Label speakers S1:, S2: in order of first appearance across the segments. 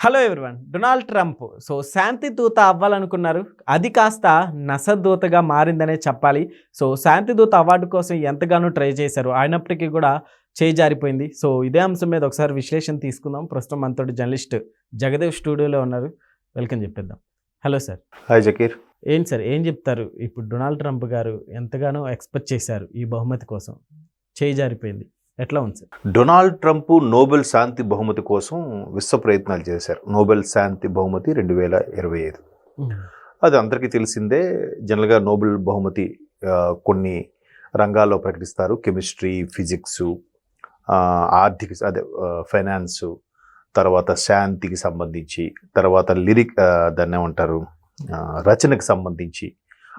S1: Hello everyone Donald Trump so శాంతి దూత అవ్వాలనుకున్నారు. అది కాస్త నసదూతగా మారిందనే చెప్పాలి. సో శాంతి దూత అవార్డు కోసం ఎంతగానో ట్రై చేశారు. అయినప్పటికీ కూడా చేయి జారిపోయింది. సో ఇదే అంశం మీద ఒకసారి విశ్లేషణ తీసుకుందాం. ప్రస్తుతం మనతోటి జర్నలిస్ట్ జగదేవ్ స్టూడియోలో ఉన్నారు. వెల్కమ్ చెప్పేద్దాం. హలో సార్
S2: హాయ్ జకీర్
S1: ఏంటి సార్ ఏం చెప్తారు? ఇప్పుడు డొనాల్డ్ ట్రంప్ గారు ఎంతగానో ఎక్స్పెక్ట్ చేశారు ఈ బహుమతి కోసం. చేయి జారిపోయింది. ఎట్లా ఉంది సార్?
S2: డొనాల్డ్ ట్రంప్ నోబెల్ శాంతి బహుమతి కోసం విశ్వ ప్రయత్నాలు చేశారు. నోబెల్ శాంతి బహుమతి రెండు వేల ఇరవై ఐదు. అది అందరికీ తెలిసిందే. జనరల్గా నోబెల్ బహుమతి కొన్ని రంగాల్లో ప్రకటిస్తారు. కెమిస్ట్రీ ఫిజిక్స్ ఆర్థిక అదే ఫైనాన్స్ తర్వాత శాంతికి సంబంధించి తర్వాత లిరిక్ దాన్ని ఏమంటారు రచనకి సంబంధించి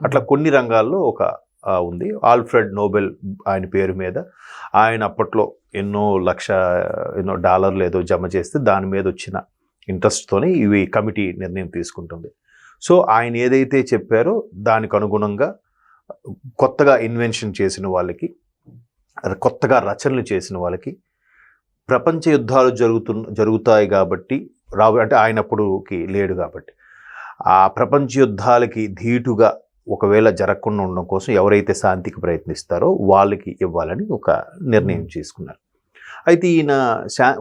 S2: అట్లా కొన్ని రంగాల్లో ఒక ఉంది. ఆల్ఫ్రెడ్ నోబెల్ ఆయన పేరు మీద ఆయన అప్పట్లో ఎన్నో లక్ష ఎన్నో డాలర్లు ఏదో జమ చేస్తే దాని మీద వచ్చిన ఇంట్రెస్ట్తోనే ఇవి కమిటీ నిర్ణయం తీసుకుంటుంది. సో ఆయన ఏదైతే చెప్పారో దానికి అనుగుణంగా కొత్తగా ఇన్వెన్షన్ చేసిన వాళ్ళకి కొత్తగా రచనలు చేసిన వాళ్ళకి ప్రపంచ యుద్ధాలు జరుగుతు జరుగుతాయి కాబట్టి రాబో అంటే ఆయనప్పుడుకి లేడు కాబట్టి ఆ ప్రపంచ యుద్ధాలకి ధీటుగా ఒకవేళ జరగకుండా ఉండడం కోసం ఎవరైతే శాంతికి ప్రయత్నిస్తారో వాళ్ళకి ఇవ్వాలని ఒక నిర్ణయం చేసుకున్నారు. అయితే ఈయన శా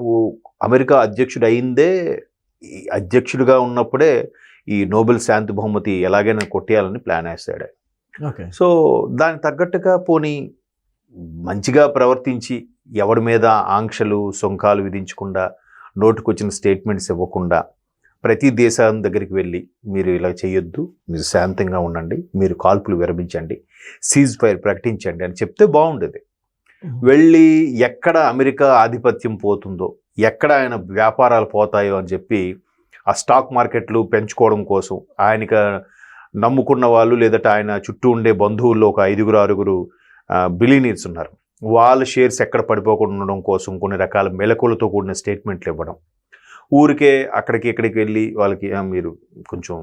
S2: అమెరికా అధ్యక్షుడు అయిందే ఈ అధ్యక్షుడిగా ఉన్నప్పుడే ఈ నోబెల్ శాంతి బహుమతి ఎలాగైనా కొట్టేయాలని ప్లాన్.
S1: ఓకే.
S2: సో దానికి తగ్గట్టుగా పోనీ మంచిగా ప్రవర్తించి ఎవడి మీద ఆంక్షలు సొంకాలు విధించకుండా నోటుకొచ్చిన స్టేట్మెంట్స్ ఇవ్వకుండా ప్రతి దేశం దగ్గరికి వెళ్ళి మీరు ఇలా చేయొద్దు మీరు శాంతంగా ఉండండి మీరు కాల్పులు విరమించండి సీజ్ ఫైర్ ప్రకటించండి అని చెప్తే బాగుండేది. వెళ్ళి ఎక్కడ అమెరికా ఆధిపత్యం పోతుందో ఎక్కడ ఆయన వ్యాపారాలు పోతాయో అని చెప్పి ఆ స్టాక్ మార్కెట్లు పెంచుకోవడం కోసం ఆయనకి నమ్ముకున్న వాళ్ళు లేదంటే ఆయన చుట్టూ ఉండే బంధువుల్లో ఒక ఐదుగురు ఆరుగురు బిలీనీర్స్ ఉన్నారు. వాళ్ళ షేర్స్ ఎక్కడ పడిపోకుండా ఉండడం కోసం కొన్ని రకాల మెలకులతో కూడిన స్టేట్మెంట్లు ఇవ్వడం. ఊరికే అక్కడికి ఇక్కడికి వెళ్ళి వాళ్ళకి "ఆ, మీరు కొంచెం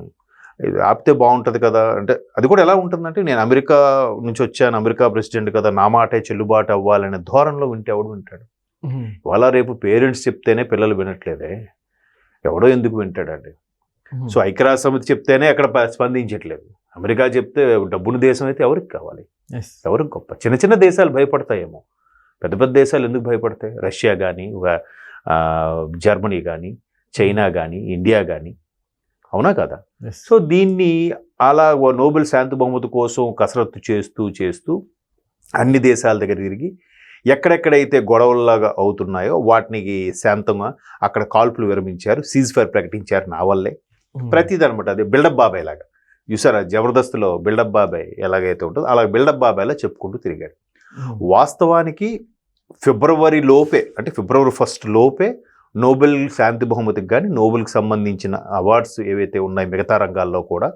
S2: ఇది ఆపితే బాగుంటుంది కదా. అంటే అది కూడా ఎలా ఉంటుందంటే నేను అమెరికా నుంచి వచ్చాను అమెరికా ప్రెసిడెంట్ కదా నా మాటే చెల్లుబాటు అవ్వాలనే ధోరణిలో వింటే ఎవడు వింటాడు? ఇవాళ రేపు పేరెంట్స్ చెప్తేనే పిల్లలు వినట్లేదే. ఎవడో ఎందుకు వింటాడండి? సో ఐక్యరాజ్య సమితి చెప్తేనే అక్కడ స్పందించట్లేదు. అమెరికా చెప్తే డబ్బున్న దేశం అయితే ఎవరికి కావాలి? ఎవరికి గొప్ప? చిన్న చిన్న దేశాలు భయపడతాయేమో. పెద్ద పెద్ద దేశాలు ఎందుకు భయపడతాయి? రష్యా కానీ జర్మనీ కానీ చైనా కానీ ఇండియా కానీ అవునా కదా? సో దీన్ని అలా నోబెల్ శాంతి బహుమతి కోసం కసరత్తు చేస్తూ చేస్తూ అన్ని దేశాల దగ్గర తిరిగి ఎక్కడెక్కడైతే గొడవల్లాగా అవుతున్నాయో వాటికి శాంతంగా అక్కడ కాల్పులు విరమించారు సీజ్ ఫైర్ ప్రకటించారు నా వల్లే. ప్రతిదీ అనమాట అది బిల్డప్ బాబాయ్ లాగా. చూసారా? జబర్దస్త్లో బిల్డప్ బాబాయ్ ఎలాగైతే ఉంటుందో అలా బిల్డప్ బాబాయ్లా చెప్పుకుంటూ తిరిగాడు. వాస్తవానికి ఫిబ్రవరి లోపే అంటే ఫిబ్రవరి ఫస్ట్ లోపే నోబెల్ శాంతి బహుమతికి కానీ నోబెల్కి సంబంధించిన అవార్డ్స్ ఏవైతే ఉన్నాయో మిగతా రంగాల్లో కూడా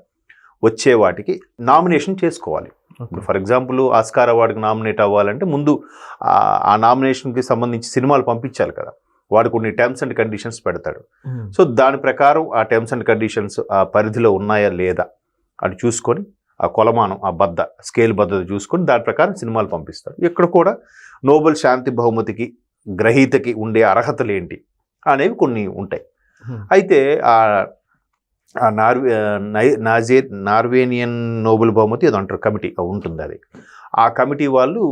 S2: వచ్చే వాటికి నామినేషన్ చేసుకోవాలి. ఇప్పుడు ఫర్ ఎగ్జాంపుల్ ఆస్కార్ అవార్డుకి నామినేట్ అవ్వాలంటే ముందు ఆ- ఆ నామినేషన్కి సంబంధించి సినిమాలు పంపించాలి కదా. వాడు కొన్ని టర్మ్స్ అండ్ కండిషన్స్ పెడతాడు. సో దాని ప్రకారం ఆ టర్మ్స్ అండ్ కండిషన్స్ ఆ పరిధిలో ఉన్నాయా లేదా అని చూసుకొని ఆ కొలమానం ఆ బద్ద స్కేల్ బద్దత చూసుకొని దాని ప్రకారం సినిమాలు పంపిస్తారు. ఇక్కడ కూడా నోబెల్ శాంతి బహుమతికి గ్రహీతకి ఉండే అర్హతలు ఏంటి అనేవి కొన్ని ఉంటాయి. అయితే ఆ నార్వే నై నాజే నార్వేనియన్ నోబెల్ బహుమతి ఏదో అంటారు కమిటీ ఉంటుంది అది. ఆ కమిటీ వాళ్ళు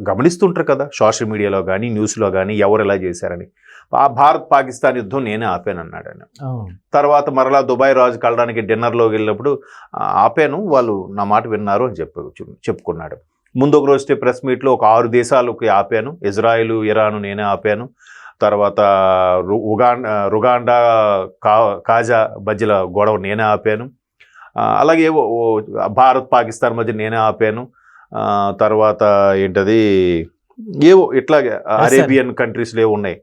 S2: గమనిస్తుంటారు కదా సోషల్ మీడియాలో కానీ న్యూస్లో కానీ ఎవరు ఎలా చేశారని. ఆ భారత్ పాకిస్తాన్ యుద్ధం నేనే ఆపాను అన్నాడు ఆయన. తర్వాత మరలా దుబాయ్ రాజు కలడానికి డిన్నర్లోకి వెళ్ళినప్పుడు "ఆ, ఆపాను వాళ్ళు నా మాట విన్నారు అని చెప్పు చెప్పుకున్నాడు. ముందు ఒక రోజు ప్రెస్ మీట్లో ఒక ఆరు దేశాలకి ఆపాను. ఇజ్రాయిల్ ఇరాన్ నేనే ఆపాను. తర్వాత ఉగాండా రుగాండా కా కాజా మధ్యలో గొడవ నేనే ఆపాను. అలాగే భారత్ పాకిస్తాన్ మధ్య నేనే ఆపాను. తర్వాత ఏంటది? ఏవో ఇట్లాగే అరేబియన్ కంట్రీస్లో ఏవో ఉన్నాయి.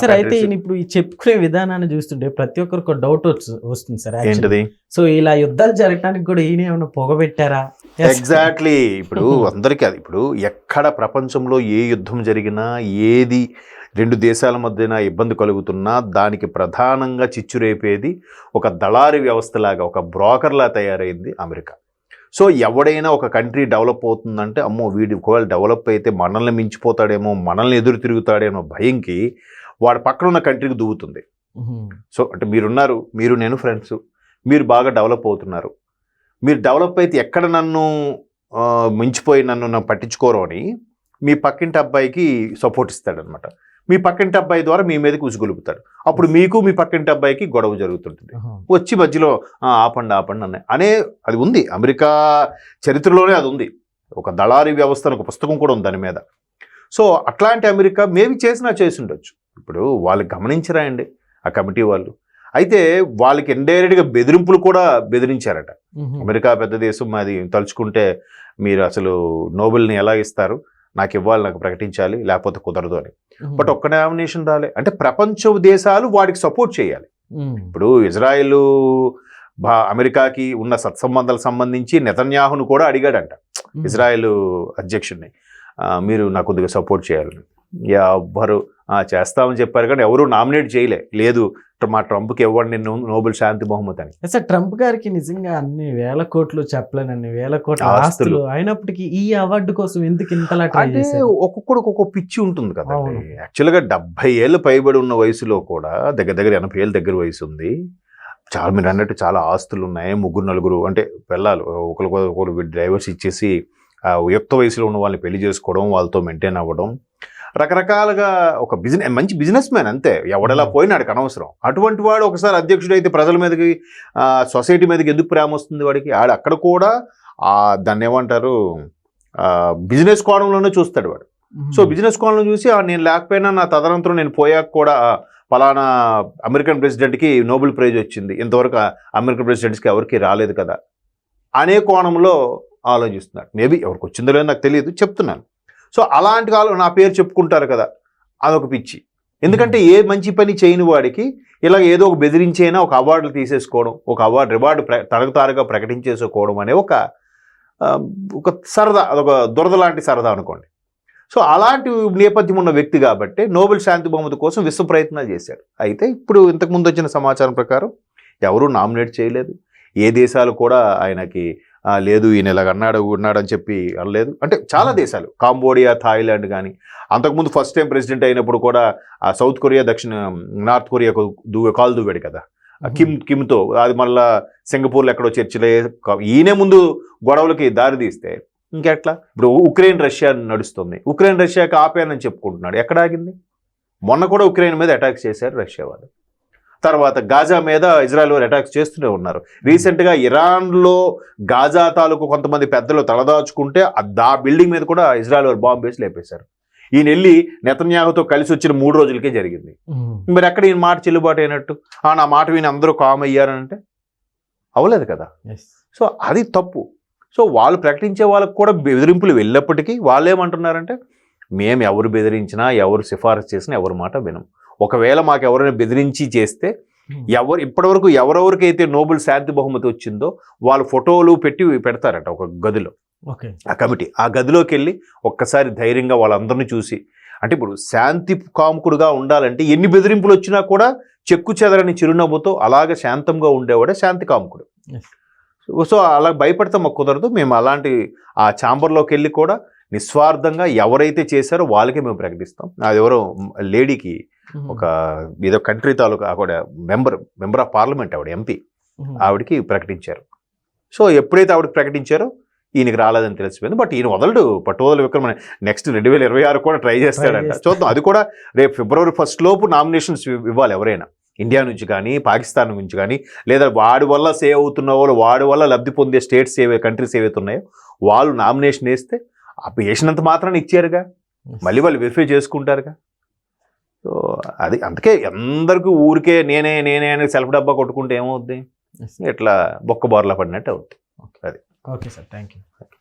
S1: సార్ అయితే ఇప్పుడు ఈ చెప్పుకునే విధానాన్ని చూస్తుంటే ప్రతి ఒక్కరికి ఒక డౌట్ వస్తుంది సార్.
S2: ఏంటది?
S1: సో ఇలా యుద్ధాలు జరగడానికి కూడా ఈయన ఏమైనా పొగబెట్టారా?
S2: ఎగ్జాక్ట్లీ ఇప్పుడు అందరికీ అది ఇప్పుడు ఎక్కడ ప్రపంచంలో ఏ యుద్ధం జరిగినా ఏది రెండు దేశాల మధ్యన ఇబ్బంది కలుగుతున్నా దానికి ప్రధానంగా చిచ్చురేపేది ఒక దళారి వ్యవస్థలాగా ఒక బ్రోకర్లా తయారైంది అమెరికా. సో ఎవడైనా ఒక కంట్రీ డెవలప్ అవుతుందంటే అమ్మో వీడి ఒకవేళ డెవలప్ అయితే మనల్ని మించిపోతాడేమో మనల్ని ఎదురు తిరుగుతాడేమో భయంకి వాడు పక్కన ఉన్న కంట్రీకి దూవుతుంది
S1: ఉహుం.
S2: సో అంటే మీరున్నారు మీరు నేను ఫ్రెండ్స్ మీరు బాగా డెవలప్ అవుతున్నారు. మీరు డెవలప్ అయితే ఎక్కడ నన్ను మించిపోయి నన్ను నన్ను పట్టించుకోరు అని మీ పక్కింటి అబ్బాయికి సపోర్ట్ ఇస్తాడనమాట మీ పక్కింటి అబ్బాయి ద్వారా మీ మీదకి ఉసుగొలుపుతాడు. అప్పుడు మీకు మీ పక్కింటి అబ్బాయికి గొడవ జరుగుతుంటుంది. వచ్చి మధ్యలో "ఆ, ఆపండి ఆపండి అనే అనే అది ఉంది. అమెరికా చరిత్రలోనే అది ఉంది. ఒక దళారీ వ్యవస్థ అని ఒక పుస్తకం కూడా ఉంది దాని మీద. సో అట్లాంటి అమెరికా మేబీ చేసినా చేసి ఉండొచ్చు. ఇప్పుడు వాళ్ళు గమనించరా అండి ఆ కమిటీ వాళ్ళు. అయితే వాళ్ళకి ఇండైరెక్ట్గా బెదిరింపులు కూడా బెదిరించారట. అమెరికా పెద్ద దేశం అది తలుచుకుంటే మీరు అసలు నోబెల్ని ఎలా ఇస్తారు? నాకు ఇవ్వాలి నాకు ప్రకటించాలి లేకపోతే కుదరదు అని. బట్ ఒక్క నామినేషన్ రాలే అంటే ప్రపంచ దేశాలు వాడికి సపోర్ట్ చేయాలి. ఇప్పుడు ఇజ్రాయెల్ భా అమెరికాకి ఉన్న సత్సంబంధాలకు సంబంధించి నెతన్యాహును కూడా అడిగాడంట. ఇజ్రాయెల్ అధ్యక్షుడిని "ఆ, మీరు నాకు కొద్దిగా సపోర్ట్ చేయాలని ఎవ్వరు. "ఆ, చేస్తామని చెప్పారు కానీ ఎవరు నామినేట్ చేయలే. లేదు మా ట్రంప్కి ఇవ్వండి నేను నోబెల్ శాంతి బహుమతి అని.
S1: సార్ ట్రంప్ గారికి నిజంగా అన్ని వేల కోట్లు చెప్పలేనన్ని వేల కోట్ల
S2: ఆస్తులు.
S1: అయినప్పటికీ ఈ అవార్డు కోసం ఎందుకు ఇంతలా
S2: అంటే ఒక్కొక్కడికి ఒక్కొక్క పిచ్చి ఉంటుంది కదా. యాక్చువల్గా డెబ్బై ఏళ్ళు పైబడి ఉన్న వయసులో కూడా దగ్గర దగ్గర ఎనభై ఏళ్ళ దగ్గర వయసు ఉంది. చాలా మీరు అన్నట్టు చాలా ఆస్తులు ఉన్నాయి. ముగ్గురు నలుగురు అంటే వెళ్ళాలి ఒకరికి ఒకరు డ్రైవర్స్ ఇచ్చేసి ఆ యుక్త వయసులో ఉన్న వాళ్ళని పెళ్ళి చేసుకోవడం వాళ్ళతో మెయింటైన్ అవ్వడం రకరకాలుగా ఒక బిజినెస్ మంచి బిజినెస్ మ్యాన్ అంతే. ఎవడెలా పోయినా వాడికి అనవసరం. అటువంటి వాడు ఒకసారి అధ్యక్షుడు అయితే ప్రజల మీదకి సొసైటీ మీదకి ఎందుకు ప్రేమ వస్తుంది వాడికి? ఆడు అక్కడ కూడా ఆ దాన్ని ఏమంటారు బిజినెస్ కోణంలోనే చూస్తాడు వాడు. సో బిజినెస్ కోణంలో చూసి "ఆ, నేను లేకపోయినా నా తదనంతరం నేను పోయాక కూడా ఆ, పలానా అమెరికన్ ప్రెసిడెంట్కి నోబెల్ ప్రైజ్ వచ్చింది. ఇంతవరకు అమెరికన్ ప్రెసిడెంట్స్కి ఎవరికి రాలేదు కదా. అనే కోణంలో ఆలోచిస్తున్నాడు. మేబీ ఎవరికి వచ్చిందో లేదో నాకు తెలియదు. చెప్తున్నాను. సో అలాంటి వాళ్ళు నా పేరు చెప్పుకుంటారు కదా అదొక పిచ్చి. ఎందుకంటే ఏ మంచి పని చేయని వాడికి ఇలా ఏదో ఒక బెదిరించైనా ఒక అవార్డులు తీసేసుకోవడం ఒక అవార్డు రివార్డు ప్ర తనకు ప్రకటించేసుకోవడం అనే ఒక ఒక సరదా అదొక దురద లాంటి సరదా అనుకోండి. సో అలాంటి నేపథ్యం ఉన్న వ్యక్తి కాబట్టి నోబెల్ శాంతి బహుమతి కోసం విశ్వ ప్రయత్నాలు చేశాడు. అయితే ఇప్పుడు ఇంతకుముందు వచ్చిన సమాచారం ప్రకారం ఎవరూ నామినేట్ చేయలేదు. ఏ దేశాలు కూడా ఆయనకి "ఆ, లేదు ఈయన ఇలాగ అన్నాడు ఉన్నాడు అని చెప్పి అనలేదు. అంటే చాలా దేశాలు కాంబోడియా థాయిలాండ్ కానీ అంతకుముందు ఫస్ట్ టైం ప్రెసిడెంట్ అయినప్పుడు కూడా ఆ సౌత్ కొరియా దక్షిణ నార్త్ కొరియాకు దువ్వే కాలు దువ్వాడు కదా. కిమ్ కిమ్తో అది మళ్ళా సింగపూర్లో ఎక్కడో చర్చలే ఈయనే ముందు గొడవలకి దారి తీస్తే ఇంకెట్లా? ఇప్పుడు ఉక్రెయిన్ రష్యా నడుస్తుంది. ఉక్రెయిన్ రష్యాకి ఆపానని చెప్పుకుంటున్నాడు. ఎక్కడ ఆగింది? మొన్న కూడా ఉక్రెయిన్ మీద అటాక్స్ చేశారు రష్యా వాళ్ళు. తర్వాత గాజా మీద ఇజ్రాయెల్ వారు అటాక్స్ చేస్తూనే ఉన్నారు. రీసెంట్గా ఇరాన్లో గాజా తాలూకు కొంతమంది పెద్దలు తలదాచుకుంటే ఆ దా బిల్డింగ్ మీద కూడా ఇజ్రాయెల్ వారు బాంబు వేసి లేపేశారు. ఈయన వెళ్ళి నెతన్యాహుతో కలిసి వచ్చిన మూడు రోజులకే జరిగింది. మరి ఎక్కడ ఈయన మాట చెల్లుబాటు అయినట్టు? ఆ నా మాట విని అందరూ కామ్ అయ్యారంటే? అవలేదు కదా. సో అది తప్పు. సో వాళ్ళు ప్రకటించే వాళ్ళకు కూడా బెదిరింపులు వెళ్ళినప్పటికీ వాళ్ళు ఏమంటున్నారంటే మేము ఎవరు బెదిరించినా ఎవరు సిఫారసు చేసినా ఎవరి మాట వినం. ఒకవేళ మాకు ఎవరైనా బెదిరించి చేస్తే
S1: ఉహుం.
S2: ఎవరు ఇప్పటివరకు ఎవరెవరికైతే నోబెల్ శాంతి బహుమతి వచ్చిందో వాళ్ళ ఫోటోలు పెట్టి పెడతారట ఒక గదిలో
S1: ఓకే
S2: ఆ కమిటీ ఆ గదిలోకి వెళ్ళి ఒక్కసారి ధైర్యంగా వాళ్ళందరినీ చూసి అంటే ఇప్పుడు శాంతి కాముకుడుగా ఉండాలంటే ఎన్ని బెదిరింపులు వచ్చినా కూడా చెక్కు చెదరని చిరునవ్వుతో అలాగే శాంతంగా ఉండేవాడే శాంతి కాముకుడు. సో- అలా భయపడితే మాకు కుదరదు మేము అలాంటి ఆ ఛాంబర్లోకి వెళ్ళి కూడా నిస్వార్థంగా ఎవరైతే చేశారో వాళ్ళకే మేము ప్రకటిస్తాం అది ఎవరో లేడీకి. ఒక ఏదో కంట్రీ తాలూకా ఆవిడ మెంబర్ మెంబర్ ఆఫ్ పార్లమెంట్ ఆవిడ ఎంపీ. ఆవిడకి ప్రకటించారు. సో ఎప్పుడైతే ఆవిడకి ప్రకటించారో ఈయనకి రాలేదని తెలిసిపోయింది. బట్ ఈయన వదలడు పట్టువదల విక్రమ నెక్స్ట్ రెండు వేల ఇరవై ఆరు కూడా ట్రై చేస్తాడంట.
S1: చేస్తాడు.
S2: చూద్దాం అది కూడా రేపు ఫిబ్రవరి ఫస్ట్ లోపు నామినేషన్స్ ఇవ్వాలి ఎవరైనా. ఇండియా నుంచి కానీ పాకిస్తాన్ నుంచి కానీ లేదా వాడి వల్ల సేవ్ అవుతున్న వాళ్ళు వాడి వల్ల లబ్ధి పొందే స్టేట్స్ ఏవే కంట్రీస్ ఏవైతే ఉన్నాయో వాళ్ళు నామినేషన్ వేస్తే ఆ వేసినంత మాత్రాన్ని ఇచ్చారుగా. మళ్ళీ వాళ్ళు వెరిఫై చేసుకుంటారుగా. సో అది అందుకే అందరికీ ఊరికే నేనే నేనే అని సెల్ఫ్ డబ్బా కొట్టుకుంటే ఏమవుద్ది. ఇట్లా బొక్క బోర్లా పడినట్టు అవుద్ది.
S1: Okay sir thank you